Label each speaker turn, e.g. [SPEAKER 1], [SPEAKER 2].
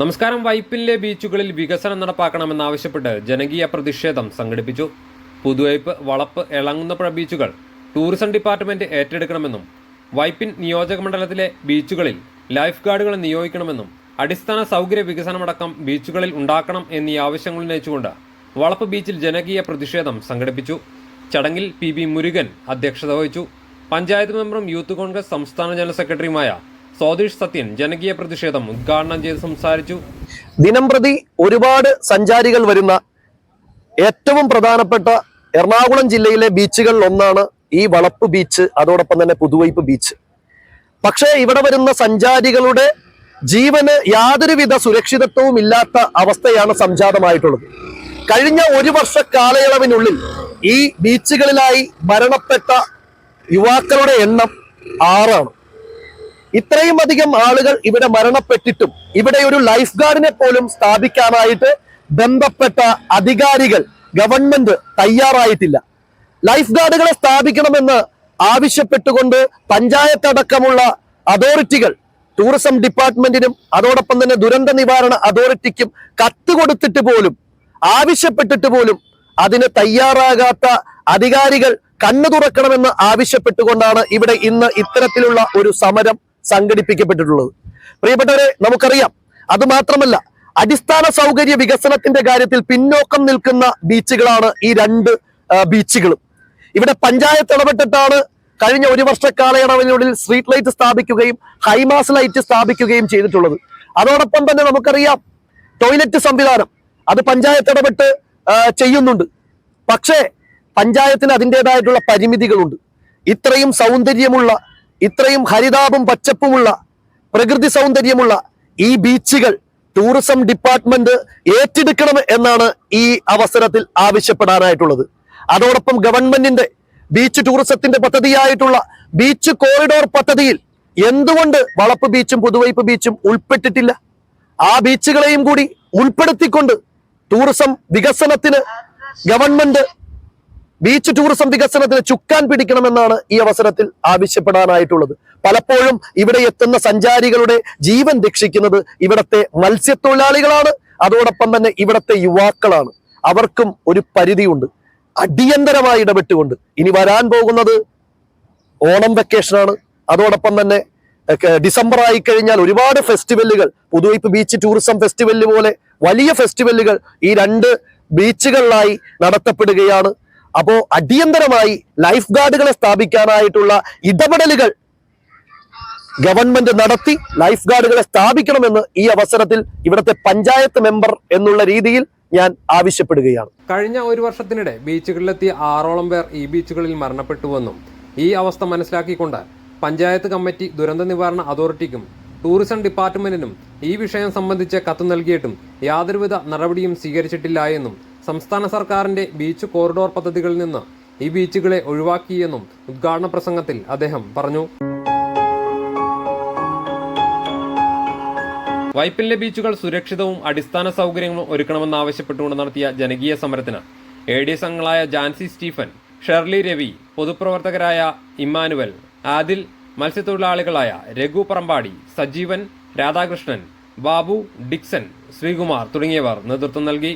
[SPEAKER 1] നമസ്കാരം. വൈപ്പിനിലെ ബീച്ചുകളിൽ വികസനം നടപ്പാക്കണമെന്നാവശ്യപ്പെട്ട് ജനകീയ പ്രതിഷേധം സംഘടിപ്പിച്ചു. പുതുവൈപ്പ് വളപ്പ് എളങ്ങുന്നപ്പുഴ ബീച്ചുകൾ ടൂറിസം ഡിപ്പാർട്ട്മെന്റ് ഏറ്റെടുക്കണമെന്നും വൈപ്പിൻ നിയോജക മണ്ഡലത്തിലെ ബീച്ചുകളിൽ ലൈഫ് ഗാർഡുകളെ നിയോഗിക്കണമെന്നും അടിസ്ഥാന സൗകര്യ വികസനമടക്കം ബീച്ചുകളിൽ ഉണ്ടാക്കണം എന്നീ ആവശ്യങ്ങൾ ഉന്നയിച്ചുകൊണ്ട് വളപ്പ് ബീച്ചിൽ ജനകീയ പ്രതിഷേധം സംഘടിപ്പിച്ചു. ചടങ്ങിൽ പി ബി മുരുകൻ അധ്യക്ഷത വഹിച്ചു. പഞ്ചായത്ത് മെമ്പറും യൂത്ത് കോൺഗ്രസ് സംസ്ഥാന ജനറൽ സെക്രട്ടറിയുമായ സോതീഷ് സത്യൻ ജനകീയ പ്രതിഷേധം ഉദ്ഘാടനം ചെയ്ത് സംസാരിച്ചു.
[SPEAKER 2] ദിനംപ്രതി ഒരുപാട് സഞ്ചാരികൾ വരുന്ന ഏറ്റവും പ്രധാനപ്പെട്ട എറണാകുളം ജില്ലയിലെ ബീച്ചുകളിൽ ഒന്നാണ് ഈ വളപ്പ് ബീച്ച് അതോടൊപ്പം തന്നെ പുതുവൈപ്പ് ബീച്ച്. പക്ഷേ ഇവിടെ വരുന്ന സഞ്ചാരികളുടെ ജീവന് യാതൊരുവിധ സുരക്ഷിതത്വവും ഇല്ലാത്ത അവസ്ഥയാണ് സംജാതമായിട്ടുള്ളത്. കഴിഞ്ഞ ഒരു വർഷ കാലയളവിനുള്ളിൽ ഈ ബീച്ചുകളിലായി മരണപ്പെട്ട യുവാക്കളുടെ എണ്ണം ആറാണ്. ഇത്രയും അധികം ആളുകൾ ഇവിടെ മരണപ്പെട്ടിട്ടും ഇവിടെ ഒരു ലൈഫ് ഗാർഡിനെ പോലും സ്ഥാപിക്കാനായിട്ട് ബന്ധപ്പെട്ട അധികാരികൾ ഗവൺമെന്റ് തയ്യാറായിട്ടില്ല. ലൈഫ് ഗാർഡുകളെ സ്ഥാപിക്കണമെന്ന് ആവശ്യപ്പെട്ടുകൊണ്ട് പഞ്ചായത്ത് അടക്കമുള്ള അതോറിറ്റികൾ ടൂറിസം ഡിപ്പാർട്ട്മെന്റിനും അതോടൊപ്പം തന്നെ ദുരന്ത നിവാരണ അതോറിറ്റിക്കും കത്ത് കൊടുത്തിട്ട് പോലും ആവശ്യപ്പെട്ടിട്ട് പോലും അതിന് തയ്യാറാകാത്ത അധികാരികൾ കണ്ണു തുറക്കണമെന്ന് ആവശ്യപ്പെട്ടുകൊണ്ടാണ് ഇവിടെ ഇന്ന് ഇത്തരത്തിലുള്ള ഒരു സമരം സംഘടിപ്പിക്കപ്പെട്ടിട്ടുള്ളത്. പ്രിയപ്പെട്ടവരെ നമുക്കറിയാം അത് മാത്രമല്ല അടിസ്ഥാന സൗകര്യ വികസനത്തിന്റെ കാര്യത്തിൽ പിന്നോക്കം നിൽക്കുന്ന ബീച്ചുകളാണ് ഈ രണ്ട് ബീച്ചുകളും. ഇവിടെ പഞ്ചായത്ത് ഇടപെട്ടിട്ടാണ് കഴിഞ്ഞ ഒരു വർഷ കാലയളവിനുള്ളിൽ സ്ട്രീറ്റ് ലൈറ്റ് സ്ഥാപിക്കുകയും ഹൈമാസ് ലൈറ്റ് സ്ഥാപിക്കുകയും ചെയ്തിട്ടുള്ളത്. അതോടൊപ്പം തന്നെ നമുക്കറിയാം ടോയ്ലറ്റ് സംവിധാനം അത് പഞ്ചായത്ത് ഇടപെട്ട് ചെയ്യുന്നുണ്ട്. പക്ഷേ പഞ്ചായത്തിന് അതിന്റെതായിട്ടുള്ള പരിമിതികളുണ്ട്. ഇത്രയും സൗന്ദര്യമുള്ള ഇത്രയും ഹരിതാപും പച്ചപ്പുമുള്ള പ്രകൃതി സൗന്ദര്യമുള്ള ഈ ബീച്ചുകൾ ടൂറിസം ഡിപ്പാർട്ട്മെന്റ് ഏറ്റെടുക്കണം എന്നാണ് ഈ അവസരത്തിൽ ആവശ്യപ്പെടാനായിട്ടുള്ളത്. അതോടൊപ്പം ഗവൺമെന്റിന്റെ ബീച്ച് ടൂറിസത്തിന്റെ പദ്ധതിയായിട്ടുള്ള ബീച്ച് കോറിഡോർ പദ്ധതിയിൽ എന്തുകൊണ്ട് വളപ്പ് ബീച്ചും പുതുവൈപ്പ് ബീച്ചും ഉൾപ്പെട്ടിട്ടില്ല? ആ ബീച്ചുകളെയും കൂടി ഉൾപ്പെടുത്തിക്കൊണ്ട് ടൂറിസം വികസനത്തിന് ഗവൺമെന്റ് ബീച്ച് ടൂറിസം വികസനത്തിന് ചുക്കാൻ പിടിക്കണമെന്നാണ് ഈ അവസരത്തിൽ ആവശ്യപ്പെടാനായിട്ടുള്ളത്. പലപ്പോഴും ഇവിടെ എത്തുന്ന സഞ്ചാരികളുടെ ജീവൻ രക്ഷിക്കുന്നത് ഇവിടത്തെ മത്സ്യത്തൊഴിലാളികളാണ്. അതോടൊപ്പം തന്നെ ഇവിടത്തെ യുവാക്കളാണ്. അവർക്കും ഒരു പരിധിയുണ്ട്. അടിയന്തരമായി ഇടപെട്ടുകൊണ്ട് ഇനി വരാൻ പോകുന്നത് ഓണം വെക്കേഷനാണ്. അതോടൊപ്പം തന്നെ ഡിസംബർ ആയി കഴിഞ്ഞാൽ ഒരുപാട് ഫെസ്റ്റിവലുകൾ പുതുവൈപ്പ് ബീച്ച് ടൂറിസം ഫെസ്റ്റിവൽ പോലെ വലിയ ഫെസ്റ്റിവലുകൾ ഈ രണ്ട് ബീച്ചുകളിലായി നടത്തപ്പെടുകയാണ്. അപ്പോ അടിയന്തരമായി ലൈഫ് ഗാർഡുകളെ സ്ഥാപിക്കാനായിട്ടുള്ള ഇടപെടലുകൾ ഗവൺമെന്റ് നടത്തി ലൈഫ് ഗാർഡുകളെ സ്ഥാപിക്കണമെന്ന് ഈ അവസരത്തിൽ ഇവിടുത്തെ പഞ്ചായത്ത് മെമ്പർ എന്നുള്ള രീതിയിൽ ഞാൻ ആവശ്യപ്പെടുകയാണ്.
[SPEAKER 1] കഴിഞ്ഞ ഒരു വർഷത്തിനിടെ ബീച്ചുകളിലെത്തിയ ആറോളം പേർ ഈ ബീച്ചുകളിൽ മരണപ്പെട്ടുവെന്നും ഈ അവസ്ഥ മനസ്സിലാക്കിക്കൊണ്ട് പഞ്ചായത്ത് കമ്മിറ്റി ദുരന്ത നിവാരണ അതോറിറ്റിക്കും ടൂറിസം ഡിപ്പാർട്ട്മെന്റിനും ഈ വിഷയം സംബന്ധിച്ച് കത്ത് നൽകിയിട്ടും യാതൊരുവിധ നടപടിയും സ്വീകരിച്ചിട്ടില്ല എന്നും സംസ്ഥാന സർക്കാരിന്റെ ബീച്ച് കോറിഡോർ പദ്ധതികളിൽ നിന്ന് ഈ ബീച്ചുകളെ ഒഴിവാക്കിയെന്നും ഉദ്ഘാടന പ്രസംഗത്തിൽ അദ്ദേഹം പറഞ്ഞു. വൈപ്പിലെ ബീച്ചുകൾ സുരക്ഷിതവും അടിസ്ഥാന സൗകര്യങ്ങളും ഒരുക്കണമെന്നാവശ്യപ്പെട്ടുകൊണ്ട് നടത്തിയ ജനകീയ സമരത്തിന് എ ഡി എസ് അംഗങ്ങളായ ജാൻസി സ്റ്റീഫൻ ഷെർലി രവി പൊതുപ്രവർത്തകരായ ഇമ്മാനുവൽ ആദിൽ മത്സ്യത്തൊഴിലാളികളായ രഘു പറമ്പാടി സജീവൻ രാധാകൃഷ്ണൻ ബാബു ഡിക്സൺ ശ്രീകുമാർ തുടങ്ങിയവർ നേതൃത്വം നൽകി.